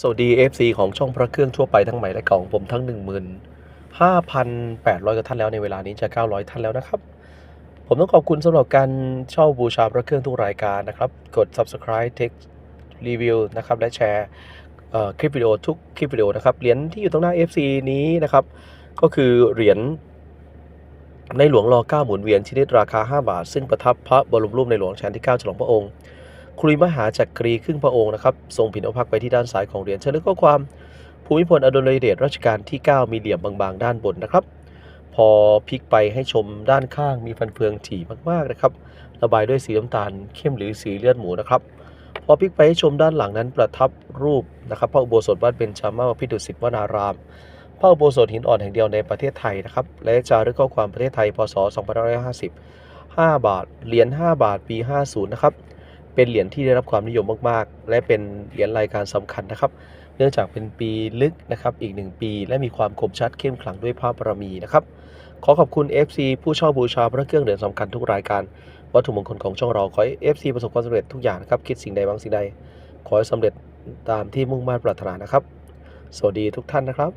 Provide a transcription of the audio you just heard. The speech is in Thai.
สวัสดี FC ของช่องพระเครื่องทั่วไปทั้งใหม่และเก่าของผมทั้ง 15,800กว่าท่านแล้วในเวลานี้จะ 900 ท่านแล้วนะครับ ผมต้องขอบคุณสำหรับการเช่าบูชาพระเครื่องทุกรายการนะครับ กด subscribe text review นะครับ และแชร์คลิปวิดีโอทุกคลิปวิดีโอนะครับ เหรียญที่อยู่ตรงหน้า FC นี้นะครับ ก็คือเหรียญในหลวงรอ9หมุนเวียนชนิดราคา 5 บาท ซึ่งประทับพระบรมรูปในหลวงรัชกาลที่ 9 ฉลองพระองค์ คุริมหาจักรีครึ่งพระองค์นะครับทรงผินอาพักไปที่ด้านซ้ายของเหรียญเชิญลึกข้อความ ภูมิพลอดุลยเดชรัชกาลที่ 9 มีเหลี่ยมบางๆ ด้านบนนะครับ พอพลิกไปให้ชมด้านข้างมีฟันเฟืองถี่มากๆนะครับ ระบายด้วยสีน้ำตาลเข้มหรือสีเลือดหมูนะครับ พอพลิกไปให้ชมด้านหลังนั้นประทับรูปนะครับพระอุโบสถวัดเบญจมาพิดุสิตวนารามพระอุโบสถหินอ่อนแห่งเดียวในประเทศไทยนะครับ และจารึกข้อความประเทศไทยพศ2550 5 บาท เหรียญ5บาทปี 50 นะครับ เป็นเหรียญที่ได้รับความนิยมมากๆ และเป็นเหรียญรายการสำคัญนะครับ เนื่องจากเป็นปีลึกนะครับอีก 1 ปี และมีความคมชัดเข้มขลังด้วยพระบารมีนะครับขอขอบคุณ FC ผู้ช่าบูชาพระเครื่องเหรียญสำคัญทุกรายการวัตถุมงคลของช่องเราขอให้ FC ประสบความสำเร็จทุกอย่างนะครับคิดสิ่งใดบางสิ่งใด ขอให้สำเร็จตามที่มุ่งมั่นปรารถนานะครับ สวัสดีทุกท่านนะครับ